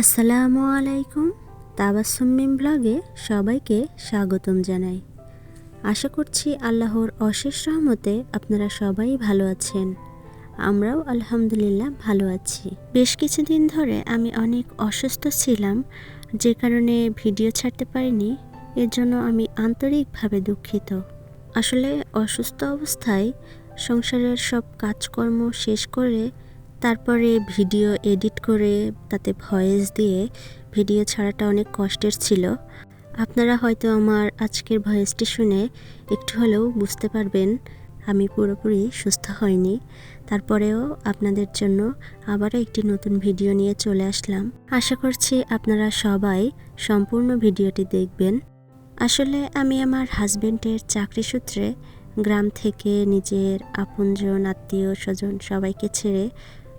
আসসালামু আলাইকুম তাবাসুম্মিম ব্লগে সবাইকে স্বাগতম জানাই। আশা করছি আল্লাহর অশেষ রহমতে আপনারা সবাই ভালো আছেন। আমরাও আলহামদুলিল্লাহ ভালো আছি। বেশ কিছুদিন ধরে আমি অনেক অসুস্থ ছিলাম, যে কারণে ভিডিও ছাড়তে পারিনি এর জন্য আমি আন্তরিকভাবে দুঃখিত। আসলে অসুস্থ অবস্থায় সংসারের সব কাজকর্ম শেষ করে তারপরে ভিডিও এডিট করে তাতে ভয়েস দিয়ে ভিডিও ছাড়াটা অনেক কষ্টের ছিল। আপনারা হয়তো আমার আজকের ভয়েসটি শুনে একটু হলেও বুঝতে পারবেন, আমি পুরোপুরি সুস্থ হয়নি তারপরেও আপনাদের জন্য আবারও একটি নতুন ভিডিও নিয়ে চলে আসলাম। আশা করছি আপনারা সবাই সম্পূর্ণ ভিডিওটি দেখবেন। আসলে আমি আমার হাজব্যান্ডের চাকরি সূত্রে গ্রাম থেকে নিজের আপনজন, আত্মীয়, স্বজন সবাইকে ছেড়ে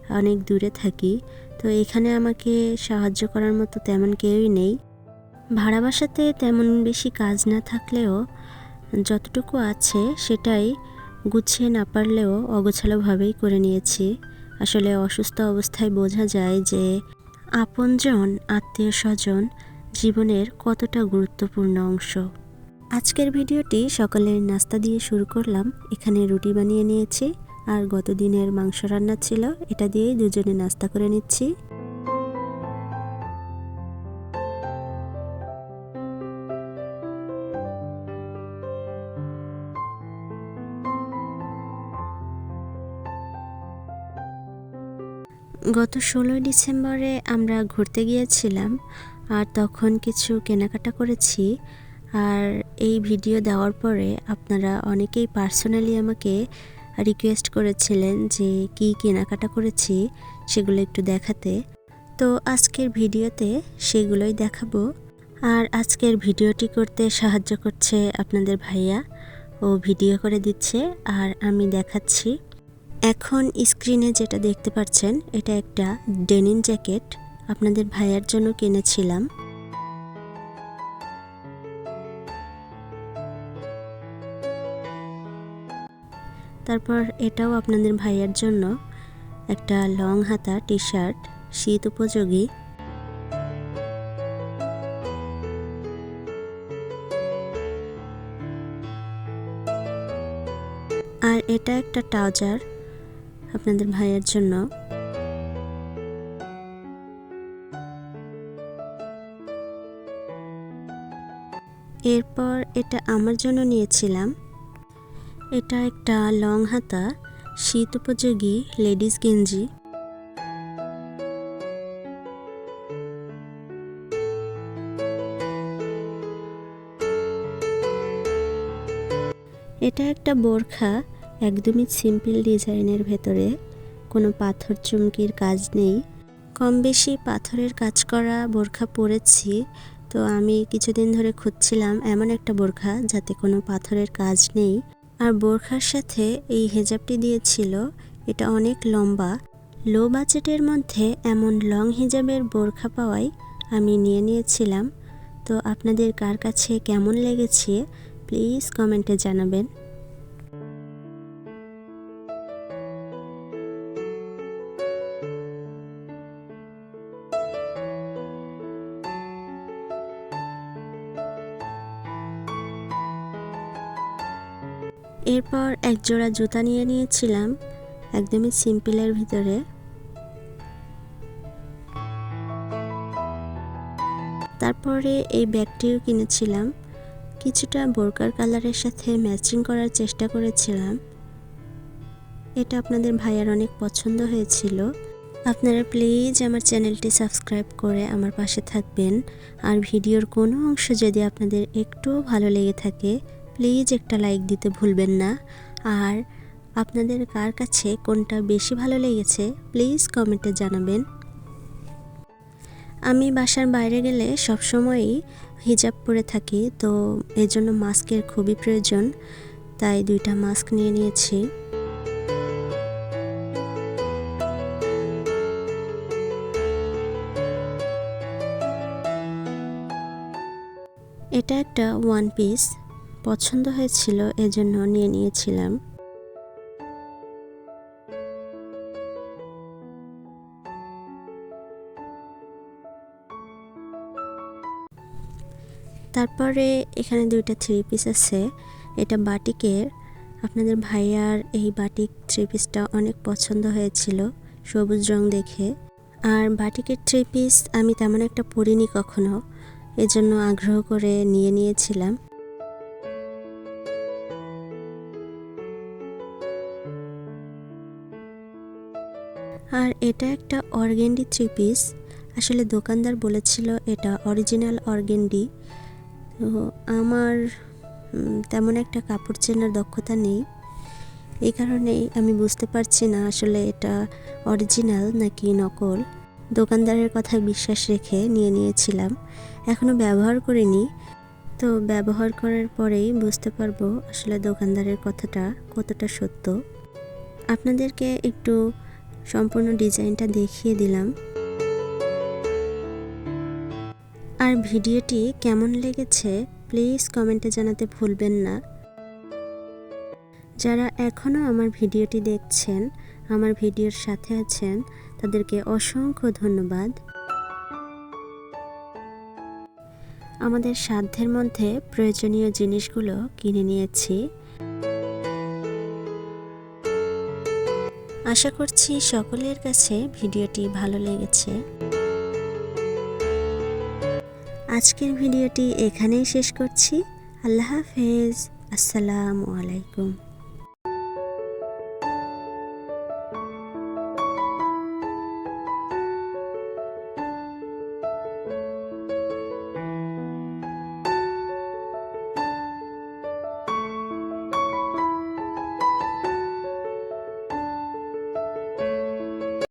অনেক দূরে থাকি, তো এখানে আমাকে সাহায্য করার মতো তেমন কেউই নেই। ভাড়া বাসাতে তেমন বেশি কাজ না থাকলেও যতটুকু আছে সেটাই গুছিয়ে না পারলেও অগোছালোভাবেই করে নিয়েছি। আসলে অসুস্থ অবস্থায় বোঝা যায় যে আপনজন আত্মীয় স্বজন জীবনের কতটা গুরুত্বপূর্ণ অংশ। আজকের ভিডিওটি সকালের নাস্তা দিয়ে শুরু করলাম। এখানে রুটি বানিয়ে নিয়েছি। আর গত দিনের মাংস রান্না ছিল, এটা দিয়েই দুজনে নাস্তা করে নিচ্ছি। গত ষোলোই ডিসেম্বরে আমরা ঘুরতে গিয়েছিলাম আর তখন কিছু কেনাকাটা করেছি। আর এই ভিডিও দেওয়ার পরে আপনারা অনেকেই পার্সোনালি আমাকে রিকোয়েস্ট করেছিলেন যে কি কেনাকাটা করেছি সেগুলো একটু দেখাতে। তো আজকের ভিডিওতে সেগুলোই দেখাবো। আর আজকের ভিডিওটি করতে সাহায্য করছে আপনাদের ভাইয়া। ও ভিডিও করে দিচ্ছে আর আমি দেখাচ্ছি। এখন স্ক্রিনে যেটা দেখতে পাচ্ছেন, এটা একটা ডেনিন জ্যাকেট। আপনাদের ভাইয়ার জন্য কিনেছিলাম। তারপর এটাও আপনাদের ভাইয়ার জন্য একটা লং হাতা টি শার্ট শীত উপযোগী। আর এটা একটা ট্রাউজার আপনাদের ভাইয়ের জন্য। এরপর এটা আমার জন্য নিয়েছিলাম। এটা একটা লং হাতা শীত উপযোগী লেডিস গেঞ্জি। এটা একটা বোরখা, একদমই সিম্পল ডিজাইনের ভেতরে। কোনো পাথর চুমকির কাজ নেই। কম বেশি পাথরের কাজ করা বোরখা পরেছি, তো আমি কিছুদিন ধরে খুঁজছিলাম এমন একটা বোরখা যাতে কোনো পাথরের কাজ নেই। আর বোরখার সাথে এই হেজাবটি দিয়েছিল। এটা অনেক লম্বা। লো বাজেটের মধ্যে এমন লং হিজাবের বোরখা পাওয়াই আমি নিয়ে নিয়েছিলাম। তো আপনাদের কার কাছে কেমন লেগেছে, প্লিজ কমেন্টে জানাবেন। এরপর এক জোড়া জুতা নিয়ে নিয়েছিলাম, একদমই সিম্পলের ভিতরে। তারপরে এই ব্যাগটিও কিনেছিলাম। কিছুটা বোরকার কালারের সাথে ম্যাচিং করার চেষ্টা করেছিলাম। এটা আপনাদের ভাইয়ার অনেক পছন্দ হয়েছিল। আপনারা প্লিজ আমার চ্যানেলটি সাবস্ক্রাইব করে আমার পাশে থাকবেন। আর ভিডিওর কোনো অংশ যদি আপনাদের একটুও ভালো লেগে থাকে প্লিজ একটা লাইক দিতে ভুলবেন না। আর আপনাদের কার কাছে কোনটা বেশি ভালো লেগেছে, প্লিজ কমেন্টে জানাবেন। আমি বাসার বাইরে গেলে সবসময়ই হিজাব পরে থাকি, তো এর জন্য মাস্কের খুবই প্রয়োজন, তাই দুইটা মাস্ক নিয়ে নিয়েছি। এটা একটা ওয়ান পিস। পছন্দ হয়েছিল, এজন্য নিয়ে নিয়েছিলাম। তারপরে এখানে দুইটা থ্রি পিস আছে। এটা বাটিকের। আপনাদের ভাইয়ার এই বাটিক থ্রি পিসটা অনেক পছন্দ হয়েছিল, সবুজ রং দেখে। আর বাটিকের থ্রি পিস আমি তেমন একটা পরিনি কখনো, এজন্য আগ্রহ করে নিয়ে নিয়েছিলাম। আর এটা একটা অর্গেন্ডি থ্রি পিস। আসলে দোকানদার বলেছিল এটা অরিজিনাল অর্গেন্ডি। তো আমার তেমন একটা কাপড় চেনার দক্ষতা নেই। এই কারণেই আমি বুঝতে পারছি না আসলে এটা অরিজিনাল নাকি নকল। দোকানদারের কথা বিশ্বাস রেখে নিয়ে নিয়েছিলাম। এখনও ব্যবহার করিনি। তো ব্যবহার করার পরেই বুঝতে পারব আসলে দোকানদারের কথাটা কতটা সত্য। আপনাদেরকে একটু সম্পূর্ণ ডিজাইনটা দেখিয়ে দিলাম। আর ভিডিওটি কেমন লেগেছে প্লিজ কমেন্টে জানাতে ভুলবেন না। যারা এখনও আমার ভিডিওটি দেখছেন, আমার ভিডিওর সাথে আছেন, তাদেরকে অসংখ্য ধন্যবাদ। আমাদের সাধ্যের মধ্যে প্রয়োজনীয় জিনিসগুলো কিনে নিয়েছি। আশা করছি সকলের কাছে ভিডিওটি ভালো লেগেছে। আজকের ভিডিওটি এখানেই শেষ করছি। আল্লাহ হাফেজ। আসসালামু আলাইকুম।